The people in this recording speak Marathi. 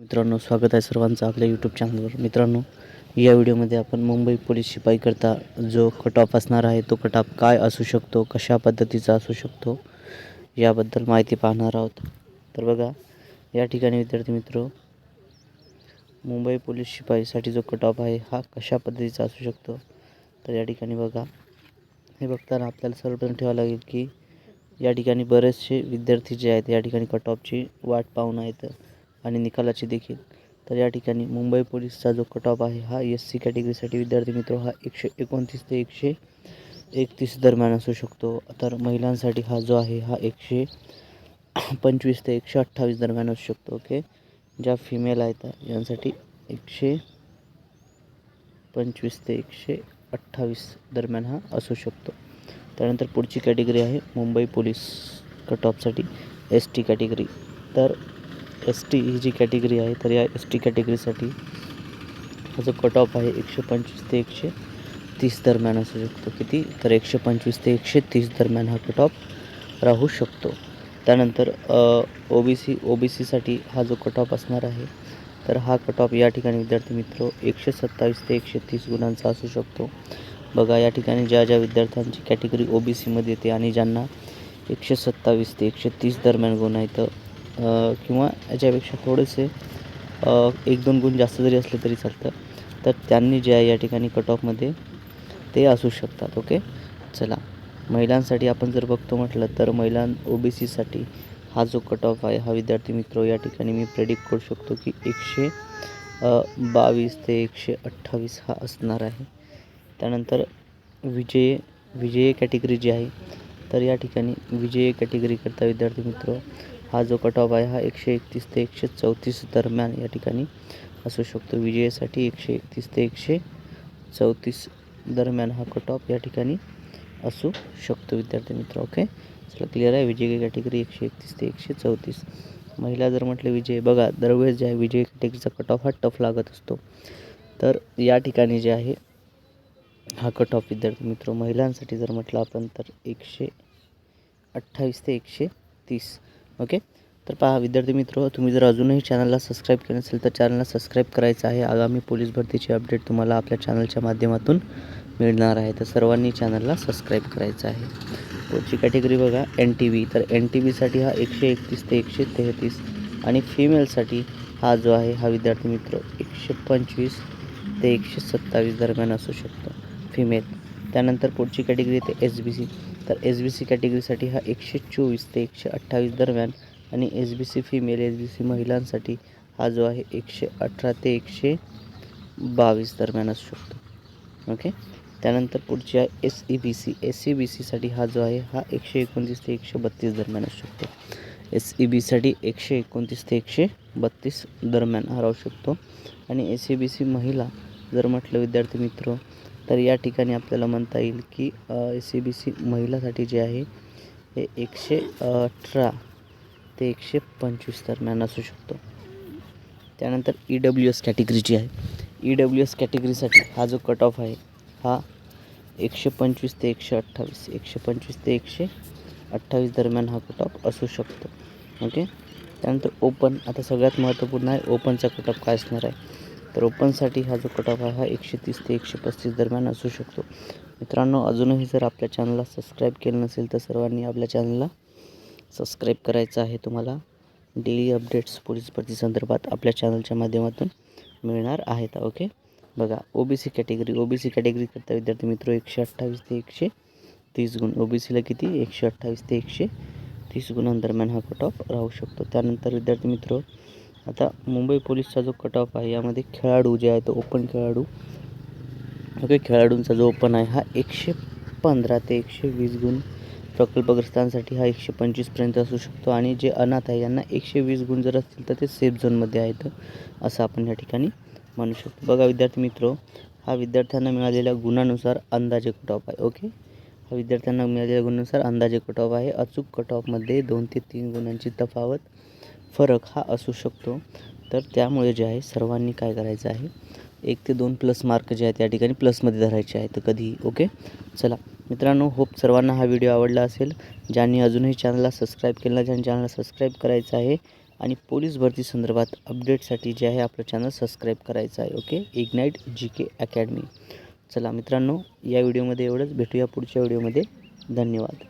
मित्रांनो स्वागत आहे सर्वांचं आपल्या यूट्यूब चॅनलवर मित्रांनो या व्हिडिओमध्ये आपण मुंबई पोलीस शिपाईकरता जो कट ऑफ असणार आहे तो कट ऑफ काय असू शकतो कशा पद्धतीचा असू शकतो याबद्दल माहिती पाहणार आहोत. तर बघा या ठिकाणी विद्यार्थी मित्र मुंबई पोलीस शिपाईसाठी जो कट ऑफ आहे हा कशा पद्धतीचा असू शकतो? तर या ठिकाणी बघा हे बघताना आपल्याला सर्वप्रथम ठेवावं लागेल की या ठिकाणी बरेचसे विद्यार्थी जे आहेत या ठिकाणी कट ऑफची वाट पाहून आहेत. आणि निकालाची देखील. तर या ठिकाणी मुंबई पोलीसचा जो कट ऑफ आहे हा एस सी कॅटेगरीसाठी विद्यार्थी मित्र हा एकशे एकोणतीस ते एकशे एकतीस दरम्यान असू शकतो. तर महिलांसाठी हा जो आहे हा एकशे पंचवीस ते एकशे अठ्ठावीस दरम्यान असू शकतो ओके? ज्या फिमेल आहेत यांसाठी एकशे पंचवीस ते एकशे अठ्ठावीस दरम्यान हा असू शकतो. त्यानंतर पुढची कॅटेगरी आहे मुंबई पोलीस कट ऑफसाठी एस टी कॅटेगरी तर एस टी ही जी कॅटेगरी आहे तर या एस टी कॅटेगरीसाठी हा जो कट ऑफ आहे एकशे पंचवीस ते एकशे तीस दरम्यान असू शकतो. किती? तर एकशे पंचवीस ते एकशे तीस दरम्यान हा कट ऑफ राहू शकतो. त्यानंतर ओ बी सी ओ बी सीसाठी हा जो कट ऑफ असणार आहे तर हा कट ऑफ या ठिकाणी विद्यार्थी मित्र एकशे सत्तावीस ते एकशे तीस गुणांचा असू शकतो. बघा या ठिकाणी ज्या ज्या विद्यार्थ्यांची कॅटेगरी ओ बी सीमध्ये येते आणि ज्यांना एकशे सत्तावीस ते एकशे तीस दरम्यान गुण आहेत किंवा याच्यापेक्षा थोडेसे एक दोन गुण जास्त जरी असले तरी चालतं. तर त्यांनी जे आहे या ठिकाणी कट ऑफमध्ये ते असू शकतात ओके? चला. महिलांसाठी आपण जर बघतो म्हटलं तर महिलां ओ बी सीसाठी हा जो कट ऑफ आहे हा विद्यार्थी मित्र या ठिकाणी मी प्रेडिक्ट करू शकतो की एकशे बावीस ते एकशे अठ्ठावीस हा असणार आहे. त्यानंतर विजय विजय कॅटेगरी जी आहे तर या ठिकाणी विजय कॅटेगरीकरता विद्यार्थी मित्र हा जो कट ऑफ आहे हा एकशे एकतीस ते एकशे चौतीस दरम्यान या ठिकाणी असू शकतो. विजयासाठी एकशे एकतीस ते एकशे चौतीस दरम्यान हा कट ऑफ या ठिकाणी असू शकतो. विद्यार्थी मित्र ओके चला क्लिअर आहे? विजय कॅटेगरी एकशे एकतीस ते एकशे चौतीस महिला जर म्हटलं विजय बघा दरवेळेस जे आहे विजय कॅटेगरीचा कट ऑफ हा टफ लागत असतो. तर या ठिकाणी जे आहे हा कट ऑफ विद्यार्थी मित्र महिलांसाठी जर म्हटलं आपण तर एकशे अठ्ठावीस ते एकशे तीस ओके? तर पहा विद्यार्थी मित्र तुम्ही जर अजूनही चॅनलला सबस्क्राईब केलं नसेल तर चॅनलला सबस्क्राईब करायचं आहे. आगामी पोलीस भरतीची अपडेट तुम्हाला आपल्या चॅनलच्या माध्यमातून मिळणार आहे. तर सर्वांनी चॅनलला सबस्क्राईब करायचं आहे. पुढची कॅटेगरी बघा एन टी व्ही तर एन टी व्हीसाठी हा एकशे एकतीस ते एकशे तेहतीस आणि फिमेलसाठी हा जो आहे हा विद्यार्थी मित्र एकशे पंचवीस ते एकशे सत्तावीस दरम्यान असू शकतो. फिमेल त्यानंतर पुढची category S B B C तर एस बी सी कॅटेगरीसाठी हा एकशे चोवीस ते एकशे अठ्ठावीस दरम्यान आणि S B C female S B C महिलांसाठी हा जो आहे एकशे अठरा ते एकशे बावीस दरम्यान असू शकतो. ओके? त्यानंतर पुढची आहे S E B C S E B सीसाठी हा जो आहे हा एकशे एकोणतीस ते एकशे बत्तीस दरम्यान असू शकतो. एस ई बीसाठी एकशे एकोणतीस ते एकशे बत्तीस दरम्यान हा राहू शकतो. आणि एस ई बी सी महिला जर म्हटलं विद्यार्थी मित्र तर या ठिकाणी आपल्याला म्हणता येईल की ए सी बी सी महिलासाठी जे आहे हे एकशे अठरा ते एकशे पंचवीस दरम्यान असू शकतो. त्यानंतर ई डब्ल्यू एस कॅटेगरी जी आहे ई डब्ल्यू एस कॅटेगरीसाठी हा जो कट ऑफ आहे हा एकशे पंचवीस ते एकशे अठ्ठावीस एकशे पंचवीस ते एकशे अठ्ठावीस दरम्यान हा कट ऑफ असू शकतो. ओके त्यानंतर ओपन आता सगळ्यात महत्त्वपूर्ण आहे ओपनचा कट ऑफ काय असणार आहे? तर ओपनसाठी हा जो कट आहे हा एकशे तीस ते एकशे पस्तीस दरम्यान असू शकतो. मित्रांनो अजूनही जर आपल्या चॅनलला सबस्क्राईब केलं नसेल तर सर्वांनी आपल्या चॅनलला सबस्क्राईब करायचं आहे तुम्हाला. डेली अपडेट्स पोलीस भरती संदर्भात आपल्या चॅनलच्या माध्यमातून मिळणार आहेत ओके? बघा O B C category O B C कॅटेगरीकरता विद्यार्थी मित्र एकशे अठ्ठावीस ते एकशे तीस गुण. ओ बी सीला किती? एकशे अठ्ठावीस ते एकशे तीस गुणांदरम्यान हा कट ऑफ राहू शकतो. त्यानंतर विद्यार्थी मित्र आता मुंबई पोलीसचा जो कट ऑफ आहे यामध्ये खेळाडू जे आहे तो ओपन खेळाडू. ओके खेळाडूंचा जो ओपन आहे हा एकशे पंधरा ते एकशे वीस गुण प्रकल्पग्रस्तांसाठी हा एकशे पंचवीसपर्यंत असू शकतो. आणि जे अनाथ आहे यांना एकशे वीस गुण जर असतील तर ते सेफ झोनमध्ये आहेत असं आपण या ठिकाणी म्हणू शकतो. बघा विद्यार्थी मित्र हा विद्यार्थ्यांना मिळालेल्या गुणानुसार अंदाजे कट ऑफ आहे. ओके? विद्यार्थ्यांना मिळालेल्या गुणानुसार अंदाजे कट ऑफ आहे. अचूक कट ऑफमध्ये दोन ते तीन गुणांची तफावत फरक हा असू शकतो. तर त्यामुळे जे आहे सर्वांनी काय करायचं आहे? एक ते दोन प्लस मार्क जे आहेत या ठिकाणी प्लसमध्ये धरायचे आहेत. कधीही ओके चला मित्रांनो होप सर्वांना हा व्हिडिओ आवडला असेल. ज्यांनी अजूनही चॅनलला सबस्क्राईब केलं नाही, ज्यांनी चॅनलला सबस्क्राईब करायचं आहे आणि पोलीस भरती संदर्भात अपडेटसाठी जे आहे आपलं चॅनल सबस्क्राईब करायचं आहे okay Ignite G K academy चला मित्रांनो या व्हिडिओमध्ये एवढंच. भेटूया पुढच्या व्हिडिओमध्ये. धन्यवाद.